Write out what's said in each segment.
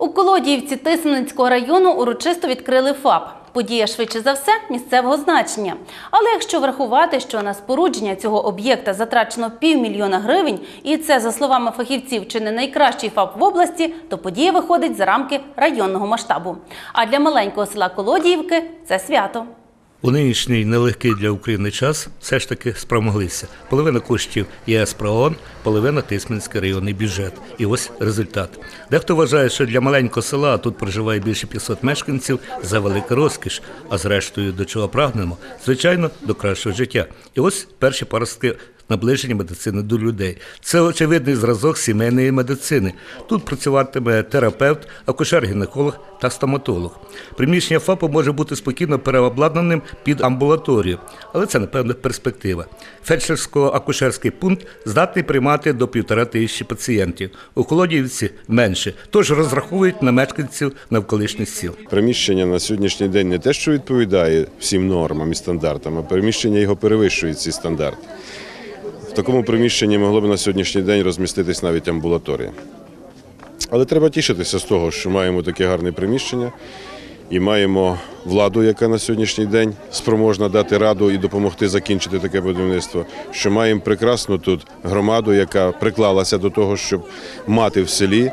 У Колодіївці Тисменницького району урочисто відкрили ФАП. Подія швидше за все місцевого значення. Але якщо врахувати, що на спорудження цього об'єкта затрачено півмільйона гривень, і це, за словами фахівців, чи не найкращий ФАП в області, то подія виходить за рамки районного масштабу. А для маленького села Колодіївки це свято. У нинішній нелегкий для України час все ж таки спромоглися. Половина коштів ЄС ПРООН, половина Тисменський районний бюджет. І ось результат. Дехто вважає, що для маленького села, тут проживає більше 500 мешканців, за велика розкіш, а зрештою до чого прагнемо? Звичайно, до кращого життя. І ось перші паростки наближення медицини до людей. Це очевидний зразок сімейної медицини. Тут працюватиме терапевт, акушер-гінеколог та стоматолог. Приміщення ФАПу може бути спокійно переобладнаним під амбулаторію, але це, напевно, перспектива. Фельдшерсько-акушерський пункт здатний приймати до півтора тисячі пацієнтів. У Колодіївці менше, тож розраховують на мешканців навколишніх сіл. Приміщення на сьогоднішній день не те, що відповідає всім нормам і стандартам, а приміщення його перевищує ці стандарти. В такому приміщенні могло б на сьогоднішній день розміститись навіть амбулаторія. Але треба тішитися з того, що маємо таке гарне приміщення і маємо владу, яка на сьогоднішній день спроможна дати раду і допомогти закінчити таке будівництво. Що маємо прекрасну тут громаду, яка приклалася до того, щоб мати в селі.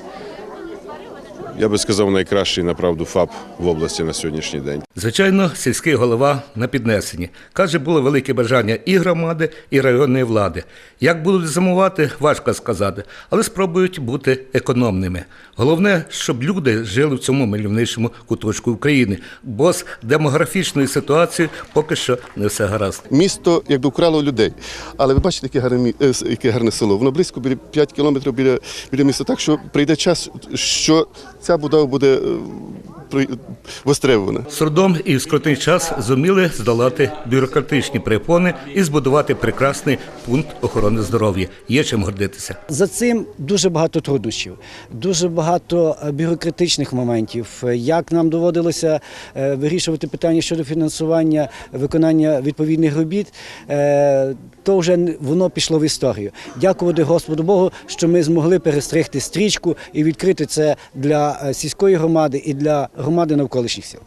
Я би сказав, найкращий направду ФАП в області на сьогоднішній день. Звичайно, сільський голова на піднесенні. Каже, було велике бажання і громади, і районної влади. Як будуть замувати, важко сказати, але спробують бути економними. Головне, щоб люди жили в цьому мальовничому куточку України, бо з демографічною ситуацією поки що не все гаразд. Місто якби вкрало людей. Але ви бачите, яке гарне, е, яке гарне село. Воно близько біля 5 кілометрів біля, біля міста. Так що прийде час, що ця будова буде е, востребована. З і в скрутний час зуміли здолати бюрократичні перепони і збудувати прекрасний пункт охорони здоров'я. Є чим гордитися. За цим дуже багато труднощів, дуже багато е, бюрократичних моментів. Як нам доводилося е, вирішувати питання щодо фінансування виконання відповідних робіт, е, то вже воно пішло в історію. Дякувати Господу Богу, що ми змогли перестригти стрічку і відкрити це для сільської громади і для громади навколишніх сіл.